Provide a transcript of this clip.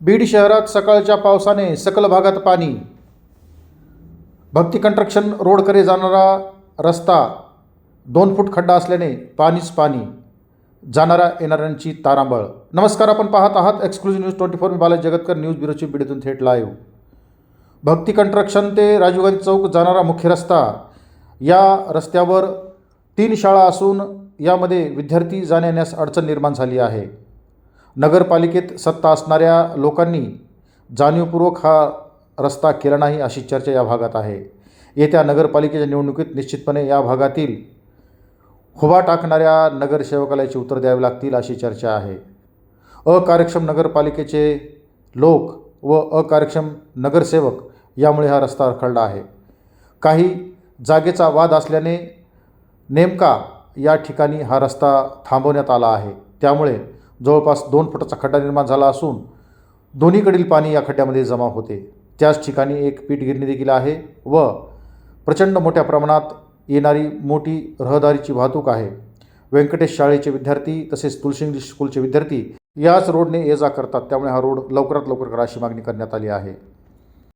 बीड शहरात सकाळच्या पावसाने सकल भागात पाणी. भक्ती कंट्रक्शन रोडकडे जाणारा रस्ता दोन फूट खड्डा असल्याने पाणीच पाणी. जाणाऱ्या येणाऱ्यांची तारांबळ. नमस्कार आपण पाहत आहात एक्सक्लुझिव्ह न्यूज ट्वेंटी फोर. मी बालाजी जगतकर न्यूज ब्युरोची बीडीतून थेट लाईव्ह भक्ती कंट्रक्शन ते राजीव गांधी चौक जाणारा मुख्य रस्ता. या रस्त्यावर तीन शाळा असून यामध्ये विद्यार्थी जाण्या येण्यास अडचण निर्माण झाली आहे. नगरपालिकेत सत्ता असणाऱ्या लोकांनी जाणीवपूर्वक हा रस्ता केला नाही अशी चर्चा या भागात आहे. येत्या नगरपालिकेच्या निवडणुकीत निश्चितपणे या भागातील हुबा टाकणाऱ्या नगरसेवकाला याची उत्तर द्यावी लागतील अशी चर्चा आहे. अकार्यक्षम नगरपालिकेचे लोक व अकार्यक्षम नगरसेवक यामुळे हा रस्ता रखडला आहे. काही जागेचा वाद असल्याने नेमका या ठिकाणी हा रस्ता थांबवण्यात आला आहे. त्यामुळे जवळपास दोन फुटाचा खड्डा निर्माण झाला असून दोन्हीकडील पाणी या खड्ड्यामध्ये जमा होते. त्याच ठिकाणी एक पीठ गिरणी देखील आहे व प्रचंड मोठ्या प्रमाणात येणारी मोठी रहदारीची वाहतूक आहे. व्यंकटेश शाळेचे विद्यार्थी तसेच तुलसी इंग्लिश स्कूलचे विद्यार्थी याच रोडने ये जा करतात. त्यामुळे हा रोड लवकरात लवकर करा अशी मागणी करण्यात आली आहे.